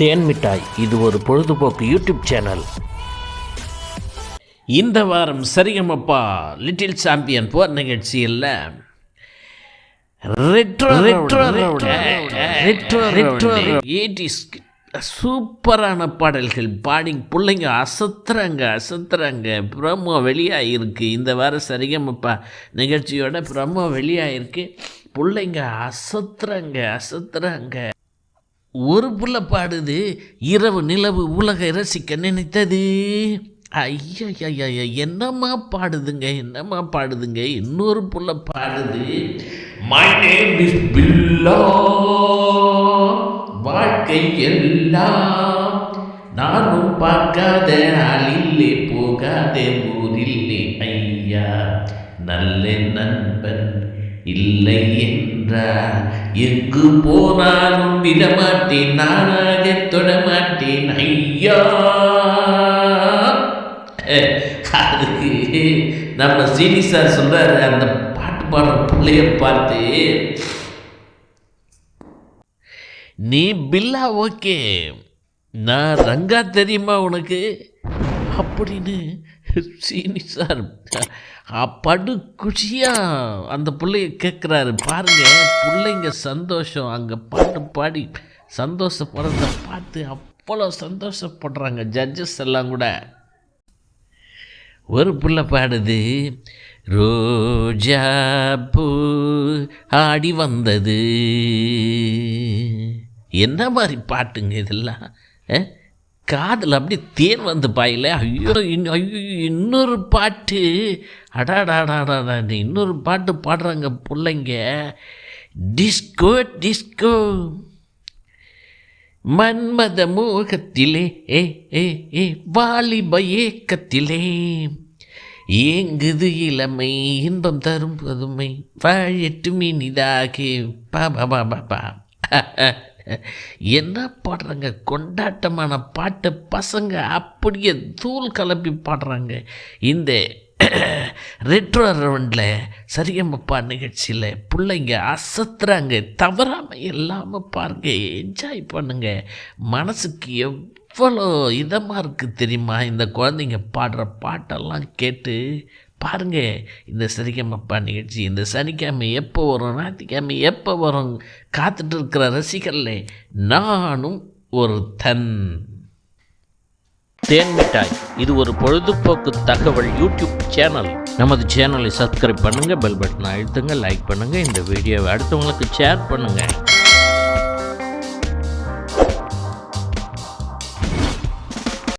தேன் மிட்டாய். இது ஒரு பொழுதுபோக்கு யூடியூப் சேனல். இந்த வாரம் சரிகமப்பா லிட்டில் சாம்பியன் போர் நிகழ்ச்சியில் சூப்பரான பாடல்கள். பாடி பிள்ளைங்க அசத்துறாங்க அசத்துறாங்க. ப்ரோமோ வெளியாகிருக்கு இந்த வாரம் சரிகமப்பா நிகழ்ச்சியோட ப்ரோமோ வெளியாகிருக்கு பிள்ளைங்க அசத்துறாங்க அசத்துறாங்க. ஒரு புள்ள பாடுது இரவு நிலவு உலக ரசிக்க நினைத்தது. ஐயா என்னம்மா பாடுதுங்க என்னம்மா பாடுதுங்க இன்னொரு புள்ள பாடுது மை நேம் இஸ் பில்லா வாழ்க்கை எல்லாம் நானும் பார்க்காத அழில்லே போகாத ஊரில்லே ஐயா. நல்ல நண்பன். இல்லை என்றார். எங்கு போனாலும் விடமாட்டேன் நானாக தொடமாட்டேன். ஐயா! அதுக்கு நம்ம சீனி சார் சொல்றாரு அந்த பாட்டு பாடுற பிள்ளைய பார்த்து. நீ பில்லா ஓகே. நான் ரங்கா தெரியுமா உனக்கு? அப்படின்னு சீனி சார் படு குஷியாக அந்த பிள்ளைய கேட்குறாரு பாருங்கள் பிள்ளைங்க சந்தோஷம். அங்கே பாட்டு பாடி சந்தோஷப்படுறத பார்த்து அவ்வளோ சந்தோஷப்படுறாங்க ஜட்ஜஸ் எல்லாம் கூட. ஒரு பிள்ளை பாடுது ரோஜா பூ ஆடி வந்தது. என்ன மாதிரி பாட்டுங்க இதெல்லாம் காதில் அப்படி தேன் வந்து பாயில ஐயோ இன் ஐயோ இன்னொரு பாட்டு. அடாடாடாடா இன்னொரு பாட்டு பாடுறாங்க பிள்ளைங்க. Disco disco. மன்மத மோகத்திலே ஏ ஏ ஏ வாலிப ஏக்கத்திலே. ஏங்குது இளமை இன்பம் தரும் புதுமை வாழட்டும் மீனிதாகே பா பா பா பா பா. என்ன பாடுறாங்க? கொண்டாட்டமான பாட்டு பசங்க அப்படியே தூள் கலப்பி பாடுறாங்க. இந்த ரெட்ரோ ரவுண்டில் சரியம்மப்பா நிகழ்ச்சியில் பிள்ளைங்க அசத்துறாங்க. தவறாமல் இல்லாமல் பாருங்க. என்ஜாய் பண்ணுங்க. மனசுக்கு எவ்வளோ இதமாக இருக்குது தெரியுமா? இந்த குழந்தைங்க பாடுற பாட்டெல்லாம் கேட்டு பாருங்க இந்த சரிகமப்பா நிகழ்ச்சி இந்த சனிக்கிழமை எப்போ வரும் ஞாயிற்றுக்கிழமை எப்போ வரும் காத்துட்டு இருக்கிற ரசிகர்ல நானும் ஒரு தன் தேன் மிட்டாய். இது ஒரு பொழுதுபோக்கு தகவல் யூடியூப் சேனல். நமது சேனலை சப்ஸ்கிரைப் பண்ணுங்கள் பெல் பட்டனை அழுத்துங்க லைக் பண்ணுங்கள் இந்த வீடியோவை அடுத்தவங்களுக்கு ஷேர் பண்ணுங்கள்